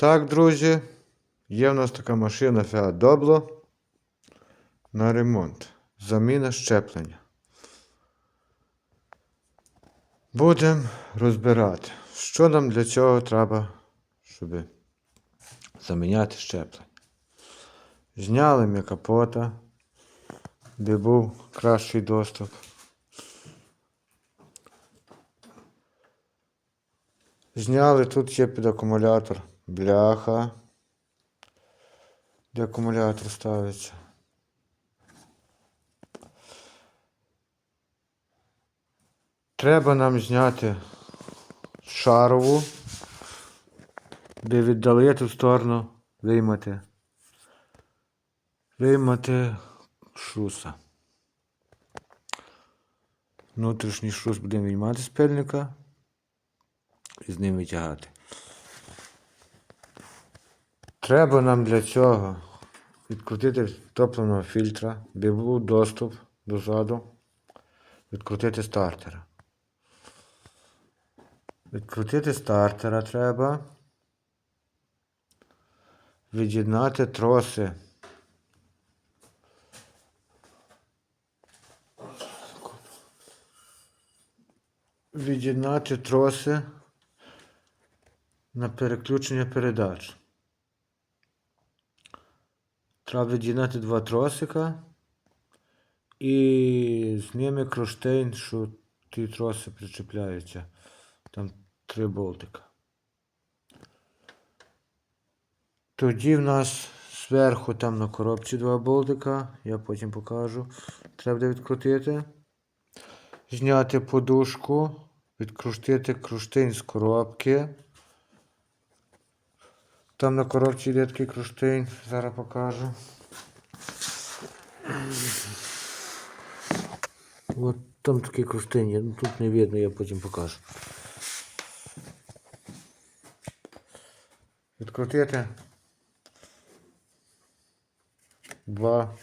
Так, друзі, є в нас така машина Fiat Doblo на ремонт. Заміна щеплення. Будемо розбирати, що нам для цього треба, щоб заміняти щеплення. Зняли ми капота, де був кращий доступ. Зняли, тут є під акумулятор бляха, де акумулятор ставиться. Треба нам зняти шарову, де віддали ту сторону, виймати. Виймати шруса. Внутрішній шрус будемо виймати з пильника і з ним витягати. Треба нам для цього відкрутити топливного фільтра, де був доступ дозаду, відкрутити стартера. Відкрутити стартера треба. Від'єднати троси. Від'єднати троси на переключення передач. Треба від'єднати два тросика і з ними кронштейн, що ті троси причепляються. Там три болтика. Тоді в нас зверху там на коробці два болтика, я потім покажу. Треба відкрутити. Зняти подушку, відкрутити кронштейн з коробки. Там на коробці йде такий зараз покажу. От там такий кронштейн є, ну тут не видно, я потім покажу. Відкрутити. Два.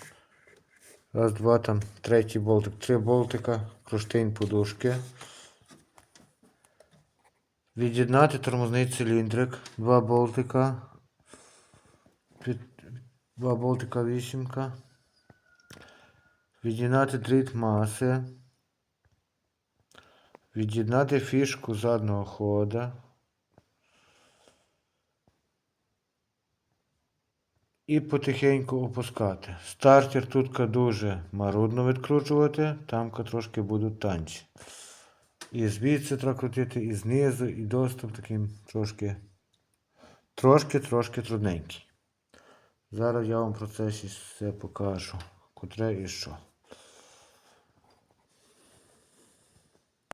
Раз, два, там третій болтик, три болтика, кронштейн подушки. Від'єднати тормозний циліндрик, два болтика, під, два болтика вісімка. Від'єднати дріт маси. Від'єднати фішку заднього хода. І потихеньку опускати. Стартер тут дуже марудно відкручувати, там трошки будуть танці. І звідси треба крутити, і знизу, і доступ таким трошки трошки-трошки трудненький. Зараз я вам в процесі все покажу, котре і що.